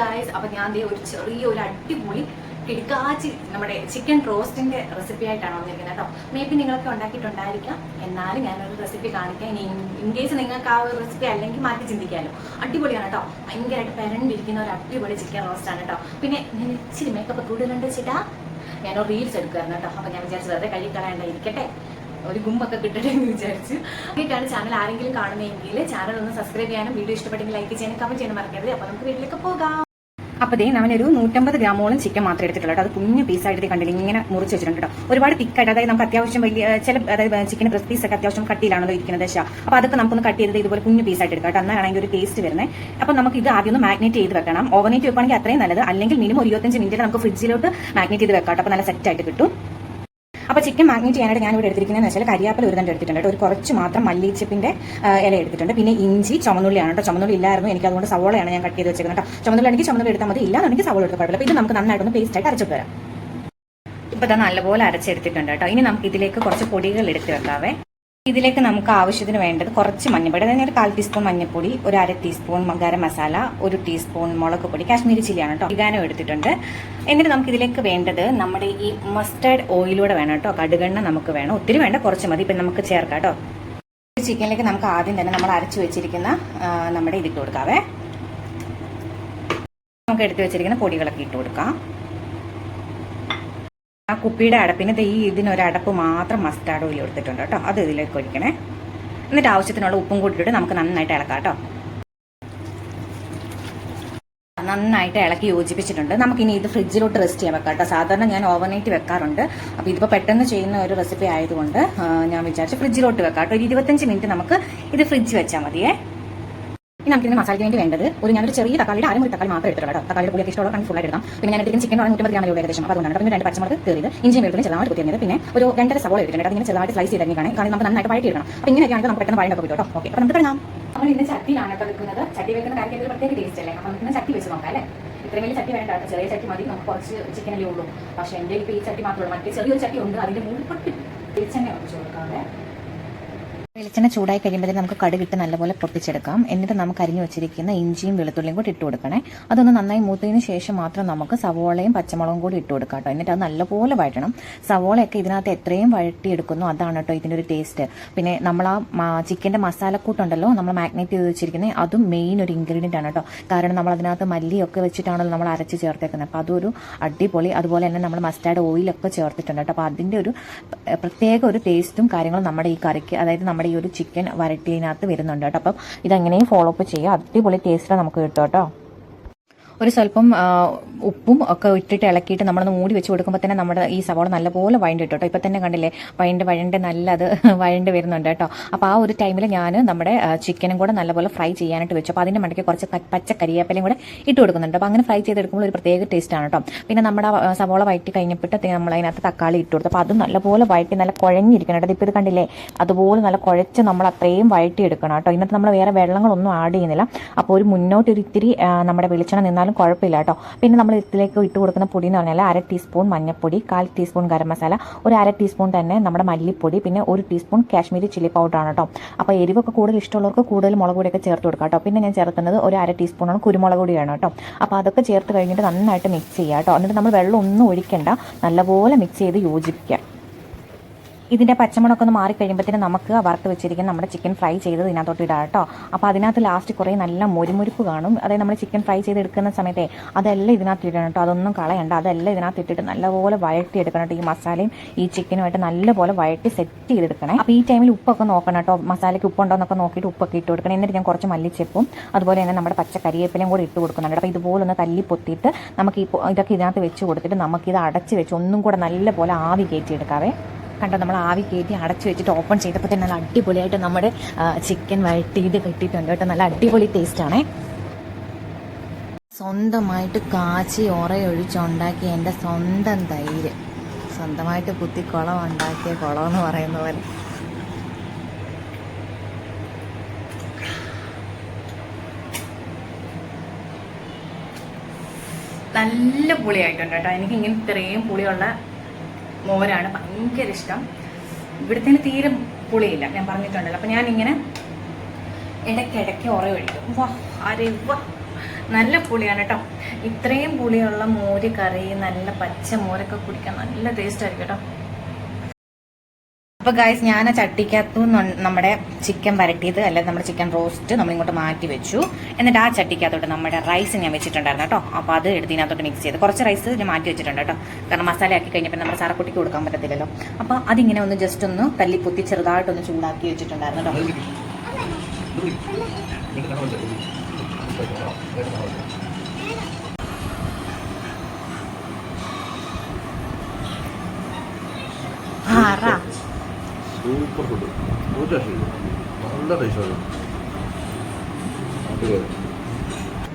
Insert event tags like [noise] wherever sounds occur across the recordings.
Guys അപ്പൊ ഞാൻ ദേ ഒരു ചെറിയ ഒരു അടിപൊളി കിടക്കാച്ചി നമ്മുടെ ചിക്കൻ റോസ്റ്റിന്റെ റെസിപ്പി ആയിട്ടാണ് വന്നിരിക്കുന്നത് കേട്ടോ. മേ ബി നിങ്ങളൊക്കെ ഉണ്ടാക്കിയിട്ടുണ്ടായിരിക്കാം. എന്നാലും ഞാനൊരു റെസിപ്പി കാണിക്കാം. ഇനി ഇൻ കേസ് നിങ്ങൾക്ക് ആ ഒരു റെസിപ്പി അല്ലെങ്കിൽ മാറ്റി ചിന്തിക്കാമല്ലോ അടിപൊളിയാണ് കേട്ടോ. ഭയങ്കരമായിട്ട് പെരണ്ടിരിക്കുന്ന ഒരു അടിപൊളി ചിക്കൻ റോസ്റ്റ് ആണ് കേട്ടോ. പിന്നെ ഞാൻ ഇച്ചിരി മേക്കപ്പ് കൂടുതലുണ്ട് വെച്ചിട്ടാ ഞാൻ റീൽസ് എടുക്കുമായിരുന്നു കേട്ടോ. അപ്പൊ ഞാൻ വിചാരിച്ചു വെറുതെ കഴിക്കാനായിട്ട് ഇരിക്കട്ടെ. ഒരു ഗുമ്പൊക്കെ കിട്ടട്ടെ എന്ന് വിചാരിച്ച്. ആയിട്ടാണ് ചാനൽ ആരെങ്കിലും കാണുന്നതെങ്കിൽ ചാനൽ ഒന്ന് സബ്സ്ക്രൈബ് ചെയ്യാനും വീഡിയോ ഇഷ്ടപ്പെട്ടെങ്കിൽ ലൈക്ക് ചെയ്യാനും കമന്റ് ചെയ്യാനും മറക്കരുത്. അപ്പൊ നമുക്ക് വീട്ടിലേക്ക് പോകാം. അപ്പോൾ ദേ അവനൊരു നൂറ്റമ്പത് ഗ്രാമോളം ചിക്കൻ മാത്രമേ എടുത്തിട്ടുള്ളൂ അത് കുഞ്ഞു പീസായിട്ട് കണ്ടില്ല? ഇങ്ങനെ മുറിച്ച് വെച്ചിട്ടുണ്ട് കേട്ടോ. ഒരുപാട് തിക്കായിട്ട് അതായത് നമുക്ക് അത്യാവശ്യം വലിയ ചില അതായത് ചിക്കൻ ബ്രസ്റ്റ് പീസ് ഒക്കെ അത്യാവശ്യം കട്ടിയിലാണല്ലോ ഇരിക്കുന്നത് ദശ. അപ്പോൾ അതൊക്കെ നമുക്കൊന്ന് കട്ട് ചെയ്തത് ഇതുപോലെ കുഞ്ഞു പീസായിട്ട് എടുക്കാം കേട്ടോ. അന്നാണെങ്കിൽ ഒരു ടേസ്റ്റ് വരുന്നത് അപ്പോൾ നമുക്ക് ഇത് ആദ്യം ഒന്ന് മാഗ്നേറ്റ് ചെയ്ത് വെക്കണം. ഓവനേറ്റ് വെക്കുകയാണെങ്കിൽ അത്രയും നല്ലത്. അല്ലെങ്കിൽ മിനിമം ഒരു ഇരുപത്തഞ്ച് മിനിറ്റ് നമുക്ക് ഫ്രിഡ്ജിലോട്ട് മാഗ്നേറ്റ് ചെയ്ത് വെക്കാം കേട്ടോ. അപ്പോൾ നല്ല സെറ്റ് ആയിട്ട് കിട്ടും. അപ്പോൾ ചിക്കൻ മാഗ്നേറ്റ് ചെയ്യാനായിട്ട് ഞാൻ ഇവിടെ എടുത്തിരിക്കുന്നതെന്ന് വെച്ചാൽ കരിയാപ്പിൽ ഒരു തണ്ട് എടുത്തിട്ടുണ്ട് ഒരു കുറച്ച് മാത്രം മല്ലിച്ചപ്പിന്റെ ആ, ഇല എടുത്തിട്ടുണ്ട്. പിന്നെ ഇഞ്ചി ചുമന്നുള്ളിയാണ് കേട്ടോ. ചുമന്നുള്ളി ഇല്ലായിരുന്നു എനിക്ക് അതുകൊണ്ട് സവോളയാണ് ഞാൻ കട്ട് ചെയ്ത് വെച്ചേക്കുന്നത് കേട്ടോ. ചുമന്നുള്ളി എനിക്ക് ചുമന്നുള്ളി എടുത്താൽ മതി. ഇല്ലാന്നുണ്ടെങ്കിൽ സവോള എടുത്ത് കുഴപ്പമില്ല. അപ്പോൾ ഇത് നമുക്ക് നന്നായിട്ട് ഒന്ന് പേസ്റ്റ് ആയിട്ട് അരച്ചിട്ട് വരാം ഇപ്പോൾ ഇത് നല്ലപോലെ അരച്ചെടുത്തിട്ടുണ്ട് കേട്ടോ. ഇനി നമുക്ക് ഇതിലേക്ക് കുറച്ച് പൊടികൾ എടുത്ത് വെക്കാവേ. ഇതിലേക്ക് നമുക്ക് ആവശ്യത്തിന് വേണ്ടത് കുറച്ച് മഞ്ഞൾപ്പൊടി. അതായത് ഒരു കാൽ ടീസ്പൂൺ മഞ്ഞൾപ്പൊടി ഒരു അര ടീസ്പൂൺ ഗരം മസാല ഒരു ടീസ്പൂൺ മുളക് പൊടി കാശ്മീരി ചില്ലിയാണ് കേട്ടോ ഇഗാനം എടുത്തിട്ടുണ്ട്. എന്നിട്ട് നമുക്ക് ഇതിലേക്ക് വേണ്ടത് നമ്മുടെ ഈ മസ്റ്റേർഡ് ഓയിലൂടെ വേണം കേട്ടോ കടുകെണ്ണ നമുക്ക് വേണം. ഒത്തിരി വേണ്ട കുറച്ച് മതി. ഇപ്പം നമുക്ക് ചേർക്കാം കേട്ടോ ചിക്കനിലേക്ക് നമുക്ക് ആദ്യം തന്നെ നമ്മൾ അരച്ചു വെച്ചിരിക്കുന്ന നമ്മുടെ ഇതിട്ട് കൊടുക്കാവേ. നമുക്ക് എടുത്തു വെച്ചിരിക്കുന്ന പൊടികളൊക്കെ ഇട്ട് കൊടുക്കാം. ആ കുപ്പിയുടെ അടപ്പിന് ഈ ഇതിനൊരടപ്പ് മാത്രം മസ്റ്റാർഡ് ഓയിൽ എടുത്തിട്ടുണ്ട് കേട്ടോ. അത് ഇതിലേക്ക് ഒഴിക്കണേ. എന്നിട്ട് ആവശ്യത്തിനുള്ള ഉപ്പും കൂട്ടിയിട്ട് നമുക്ക് നന്നായിട്ട് ഇളക്കാം കേട്ടോ. നന്നായിട്ട് ഇളക്കി യോജിപ്പിച്ചിട്ടുണ്ട്. നമുക്ക് ഇനി ഇത് ഫ്രിഡ്ജിലോട്ട് റെസ്റ്റ് ചെയ്യാൻ വെക്കാം കേട്ടോ. സാധാരണ ഞാൻ ഓവർനൈറ്റ് വെക്കാറുണ്ട്. അപ്പോൾ ഇതിപ്പോ പെട്ടെന്ന് ചെയ്യുന്ന ഒരു റെസിപ്പി ആയതുകൊണ്ട് ഞാൻ വിചാരിച്ചു ഫ്രിഡ്ജിലോട്ട് വെക്കാം കേട്ടോ. ഒരു ഇരുപത്തഞ്ച് മിനിറ്റ് നമുക്ക് ഇത് ഫ്രിഡ്ജ് വെച്ചാൽ മതിയേ. നമുക്ക് ഇതിന് മസാലയ്ക്ക് വേണ്ടി വേണ്ടത് ഒരു ഞാനൊരു ചെറിയ തക്കാളിയുടെ ആരും ഒരു തക്കാളി മാത്രം എടുത്തിട്ടുള്ളൂ തക്കാളിയുടെ പുതിയ ഇഷ്ടമുള്ള ഫുൾ എടുക്കാം. പിന്നെ ഞാൻ എടുക്കുന്ന ചിക്കൻ നൂറ്റമ്പത് ഗ്രാം രൂപ ഏകദേശം. അതുകൊണ്ടാണ് പിന്നെ രണ്ട് പച്ചമുളക് കയറിയത് ഇഞ്ചിയും വെളുത്തുള്ളി ചെറുതായിട്ട് കുത്തിയത് പിന്നെ ഒരു രണ്ടര സവോള എടുത്തിട്ടുണ്ട് അതിങ്ങനെ ചെറുതായിട്ട് സ്ലൈസ് ചെയ്തെങ്കിൽ കാരണം നമുക്ക് നന്നായിട്ട് വഴറ്റി ഇടണം അപ്പോൾ ഇങ്ങനെയൊക്കെയാണെങ്കിൽ നമുക്ക് പെട്ടെന്ന് വഴണ്ടൊക്കെ കിട്ടും ഓക്കെ അപ്പോൾ നമുക്ക് തുടങ്ങാം നമ്മൾ ഇന്ന് ചട്ടിയിലാണ് കേട്ടോ വെക്കുന്നത്. ചട്ടി വെക്കുന്ന കാര്യം ഒരു പ്രത്യേക ടേസ്റ്റ് അല്ലേ? അപ്പോൾ നമുക്ക് ചട്ടി വെച്ച് നോക്കാം അല്ലേ? ഇത്രയും വലിയ ചട്ടി വേണ്ട കേട്ടോ. ചെറിയ ചട്ടി മതി. നമുക്ക് കുറച്ച് ചിക്കനല്ലേ ഉള്ളൂ. പക്ഷേ എന്റെ ഇപ്പോൾ ഈ ചട്ടി മാത്രമേ ഉള്ളൂ. മറ്റേ ചെറിയൊരു ചട്ടി ഉണ്ട്. അതിന്റെ മുകളിൽ പൊട്ടി വെളിച്ചെണ്ണ ഒഴിച്ച് കൊടുക്കാതെ വെളിച്ചെണ്ണ ചൂടായി കഴിയുമ്പോൾ നമുക്ക് കടുകിട്ട് നല്ലപോലെ പൊട്ടിച്ചെടുക്കാം. എന്നിട്ട് നമുക്ക് അരിഞ്ഞു വെച്ചിരിക്കുന്ന ഇഞ്ചിയും വെളുത്തുള്ളിയും കൂടി ഇട്ട് കൊടുക്കണേ. അതൊന്ന് നന്നായി മൂത്തതിന് ശേഷം മാത്രം നമുക്ക് സവോളയും പച്ചമുളകും കൂടി ഇട്ട് കൊടുക്കാം കേട്ടോ. എന്നിട്ട് അത് നല്ലപോലെ വഴറ്റണം. സവോളയൊക്കെ ഇതിനകത്ത് എത്രയും വഴറ്റിയെടുക്കുന്നു അതാണ് കേട്ടോ ഇതിന്റെ ഒരു ടേസ്റ്റ് പിന്നെ നമ്മൾ ആ ചിക്കന്റെ മസാലക്കൂട്ടുണ്ടല്ലോ നമ്മൾ മാഗ്നേറ്റ് ചെയ്ത് വെച്ചിരിക്കുന്നത് അതും മെയിൻ ഒരു ഇൻഗ്രീഡിയന്റ് ആണ് കേട്ടോ. കാരണം നമ്മൾ അതിനകത്ത് മല്ലിയൊക്കെ വെച്ചിട്ടാണല്ലോ നമ്മൾ അരച്ച് ചേർത്തേക്കുന്നത്. അപ്പോൾ അതൊരു അടിപൊളി അതുപോലെ തന്നെ നമ്മൾ മസ്റ്റാർഡ് ഓയിലൊക്കെ ചേർത്തിട്ടുണ്ട് കേട്ടോ. അപ്പോൾ അതിന്റെ ഒരു പ്രത്യേക ഒരു ടേസ്റ്റും കാര്യങ്ങളും നമ്മുടെ ഈ കറിക്ക് അതായത് നമ്മുടെ ഈ ഒരു ചിക്കൻ വരട്ടിയതിനകത്ത് വരുന്നുണ്ട് കേട്ടോ. അപ്പം ഇതെങ്ങനെയും ഫോളോ അപ്പ് ചെയ്യുക അടിപൊളി ടേസ്റ്റ് നമുക്ക് കിട്ടും കേട്ടോ. ഒരു സ്വല്പം ഉപ്പും ഒക്കെ ഇട്ടിട്ട് ഇളക്കിയിട്ട് നമ്മളൊന്ന് മൂടി വെച്ച് കൊടുക്കുമ്പോൾ തന്നെ നമ്മുടെ ഈ സവാള നല്ലപോലെ വഴണ്ട് കേട്ടോ. ഇപ്പം തന്നെ കണ്ടില്ലേ വഴണ്ട് വഴണ്ട് നല്ലത് [laughs] വഴണ്ട് വരുന്നുണ്ട് കേട്ടോ. അപ്പോൾ ആ ഒരു ടൈമിൽ ഞാൻ നമ്മുടെ ചിക്കനും കൂടെ നല്ലപോലെ ഫ്രൈ ചെയ്യാനായിട്ട് വെച്ചു. അപ്പോൾ അതിന്റെ മണ്ടയ്ക്ക് കുറച്ച് പച്ച കരിയാപ്പലയും കൂടെ ഇട്ട് കൊടുക്കുന്നുണ്ട്. അപ്പോൾ അങ്ങനെ ഫ്രൈ ചെയ്തെടുക്കുമ്പോൾ ഒരു പ്രത്യേക ടേസ്റ്റാണ് കേട്ടോ. പിന്നെ നമ്മുടെ സവോള വഴറ്റി കഴിഞ്ഞപ്പോഴത്തെ നമ്മൾ അതിനകത്ത് തക്കാളി ഇട്ട് കൊടുത്തു. അപ്പോൾ അതും നല്ലപോലെ വഴറ്റി നല്ല കുഴഞ്ഞിരിക്കണം കേട്ടോ. ഇപ്പോൾ ഇത് കണ്ടില്ലേ അതുപോലെ നല്ല കുഴച്ച് നമ്മൾ അത്രയും വഴറ്റി എടുക്കണം കേട്ടോ. ഇന്നത്തെ നമ്മൾ വേറെ വെള്ളങ്ങളൊന്നും ആഡ് ചെയ്യുന്നില്ല. അപ്പോൾ ഒരു മുന്നോട്ട് ഇത്തിരി നമ്മുടെ വെളിച്ചെണ്ണ നിന്നാലും കുഴപ്പമില്ല കേട്ടോ. പിന്നെ നമ്മൾ ഇതിലേക്ക് ഇട്ട് കൊടുക്കുന്ന പൊടി എന്ന് പറഞ്ഞാൽ അര ടീസ്പൂൺ മഞ്ഞൾപ്പൊടി കാൽ ടീസ്പൂൺ ഗരം മസാല ഒരു അര ടീസ്പൂൺ തന്നെ നമ്മുടെ മല്ലിപ്പൊടി പിന്നെ ഒരു ടീസ്പൂൺ കാശ്മീരി ചില്ലി പൗഡറാണ് കേട്ടോ. അപ്പോൾ എരിവൊക്കെ കൂടുതൽ ഇഷ്ടമുള്ളവർക്ക് കൂടുതൽ മുളക് പൊടിയൊക്കെ ചേർത്ത് കൊടുക്കാം കേട്ടോ. പിന്നെ ഞാൻ ചേർക്കുന്നത് ഒരു അര ടീസ്പൂണാണ് കുരുമുളക് പൊടിയാണ് കേട്ടോ. അപ്പോൾ അതൊക്കെ ചേർത്ത് കഴിഞ്ഞിട്ട് നന്നായിട്ട് മിക്സ് ചെയ്യുക കേട്ടോ. എന്നിട്ട് നമ്മൾ വെള്ളം ഒന്നും ഒഴിക്കേണ്ട. നല്ലപോലെ മിക്സ് ചെയ്ത് യോജിപ്പിക്കുക ഇതിന്റെ പച്ചമുളകൊക്കെ ഒന്ന് മാറിക്കഴിയുമ്പോഴത്തേനും നമുക്ക് വറുത്ത് വെച്ചിരിക്കുന്ന നമ്മുടെ ചിക്കൻ ഫ്രൈ ചെയ്തത് ഇതിനകത്തോട്ട് ഇടാം കേട്ടോ. അപ്പോൾ അതിനകത്ത് ലാസ്റ്റ് കുറേ നല്ല മൊരുമുരുപ്പ് കാണും. അതായത് നമ്മൾ ചിക്കൻ ഫ്രൈ ചെയ്ത് എടുക്കുന്ന സമയത്തെ അതെല്ലാം ഇതിനകത്ത് ഇടണം കേട്ടോ. അതൊന്നും കളയണ്ട. അതെല്ലാം ഇതിനകത്ത് ഇട്ടിട്ട് നല്ലപോലെ വഴറ്റി എടുക്കണം കേട്ടോ ഈ മസാലയും ഈ ചിക്കനുമായിട്ട് നല്ലപോലെ വഴറ്റി സെറ്റ് ചെയ്തെടുക്കണേ. അപ്പോൾ ഈ ടൈമിൽ ഉപ്പൊക്കെ നോക്കണം കേട്ടോ. മസാലയ്ക്ക് ഉപ്പുണ്ടോ എന്നൊക്കെ നോക്കിയിട്ട് ഉപ്പൊക്കെ ഇട്ട് കൊടുക്കണം. എന്നിട്ട് ഞാൻ കുറച്ച് മല്ലിച്ചെപ്പും അതുപോലെ തന്നെ നമ്മുടെ പച്ച കരിവേപ്പിലയും കൂടി ഇട്ട് കൊടുക്കുന്നുണ്ട് അപ്പോൾ ഇതുപോലെ ഒന്ന് തല്ലി പൊത്തിയിട്ട് നമുക്ക് ഈ ഇതൊക്കെ ഇതിനകത്ത് വെച്ച് കൊടുത്തിട്ട് നമുക്കിത് അടച്ച് വെച്ച് ഒന്നും കൂടെ നല്ലപോലെ ആവി കയറ്റി എടുക്കാവേ കണ്ടോ നമ്മൾ ആവി കയറ്റി അടച്ചു വെച്ചിട്ട് ഓപ്പൺ ചെയ്തപ്പോൾ തന്നെ നല്ല അടിപൊളിയായിട്ട് നമ്മുടെ ചിക്കൻ വഴട്ടിയത് കിട്ടിയിട്ടുണ്ട് കേട്ടോ. നല്ല അടിപൊളി ടേസ്റ്റാണേ സ്വന്തമായിട്ട് കാച്ചി ഉറയൊഴിച്ചുണ്ടാക്കിയ എന്റെ സ്വന്തം തൈര്. സ്വന്തമായിട്ട് കുത്തി കുളം ഉണ്ടാക്കിയ കുളം എന്ന് പറയുന്ന പോലെ. നല്ല പുളിയായിട്ടുണ്ട് കേട്ടോ. എനിക്ക് ഇങ്ങനെ ഇത്രയും പുളിയുള്ള മോരാണ്. ഭയങ്കര ഇഷ്ടം ഇവിടുത്തെ തീരെ പുളിയില്ല ഞാൻ പറഞ്ഞിട്ടുണ്ടല്ലോ. അപ്പം ഞാനിങ്ങനെ ഇടയ്ക്കിടയ്ക്ക് ഉറ ഒഴിക്കും വാ അരെ വാ നല്ല പുളിയാണ് കേട്ടോ. ഇത്രയും പുളിയുള്ള മോര് കറി നല്ല പച്ച മോരൊക്കെ കുടിക്കാൻ നല്ല ടേസ്റ്റ് ആയിരിക്കും കേട്ടോ. അപ്പൊ ഗായ്സ് ഞാൻ ആ ചട്ടിക്കകത്തു നമ്മുടെ ചിക്കൻ വരട്ടിയത് അല്ലെങ്കിൽ നമ്മുടെ ചിക്കൻ റോസ്റ്റ് നമ്മൾ ഇങ്ങോട്ട് മാറ്റി വെച്ചു. എന്നിട്ട് ആ ചട്ടിക്കകത്തോട്ട് നമ്മുടെ റൈസ് ഞാൻ വെച്ചിട്ടുണ്ടായിരുന്നു കേട്ടോ. അപ്പൊ അത് എടുത്ത് ഇതിനകത്തോട്ട് മിക്സ് ചെയ്ത്. കുറച്ച് റൈസ് ഞാൻ മാറ്റി വെച്ചിട്ടുണ്ട് കേട്ടോ. കാരണം മസാല ആക്കി കഴിഞ്ഞപ്പോൾ നമ്മുടെ സാറക്കുട്ടിക്ക് കൊടുക്കാൻ പറ്റത്തില്ലല്ലോ. അപ്പൊ അതിങ്ങനെ ഒന്ന് ജസ്റ്റ് ഒന്ന് തല്ലി പൊത്തി ചെറുതായിട്ടൊന്ന് ചൂടാക്കി വെച്ചിട്ടുണ്ടായിരുന്നു കേട്ടോ. Super food. ഒരു നല്ല ടേസ്റ്റാണ്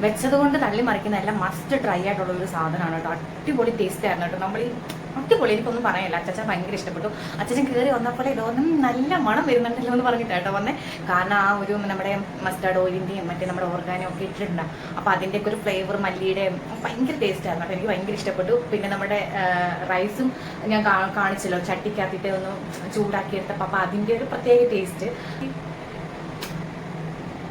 വെച്ചത് കൊണ്ട് തള്ളി മറിക്കുന്ന എല്ലാം മസ്റ്റ് ട്രൈ ആയിട്ടുള്ള ഒരു സാധനമാണ് കേട്ടോ. അടിപൊളി ടേസ്റ്റ് ആയിരുന്നു കേട്ടോ. നമ്മൾ ഈ അടിപൊളി. എനിക്കൊന്നും പറയാനില്ല. അച്ഛൻ ഭയങ്കര ഇഷ്ടപ്പെട്ടു. അച്ഛൻ കയറി വന്നപ്പോൾ ഇതൊന്നും നല്ല മണം വരുന്നുണ്ടല്ലോ എന്ന് പറഞ്ഞിട്ട് കേട്ടോ വന്നേ. കാരണം ആ ഒരു നമ്മുടെ മസ്റ്റാർഡ് ഓയിലിന്റെയും മറ്റേ നമ്മുടെ ഓർഗാനും ഒക്കെ ഇട്ടിട്ടുണ്ടാകും അപ്പോൾ അതിന്റെയൊക്കെ ഒരു ഫ്ലേവർ മല്ലിയുടെ ഭയങ്കര ടേസ്റ്റ് ആയിരുന്നു കേട്ടോ. എനിക്ക് ഭയങ്കര ഇഷ്ടപ്പെട്ടു. പിന്നെ നമ്മുടെ റൈസും ഞാൻ കാണിച്ചല്ലോ. ചട്ടിക്കകത്തിട്ട് ഒന്ന് ചൂടാക്കി അപ്പോൾ അതിന്റെ ഒരു പ്രത്യേക ടേസ്റ്റ്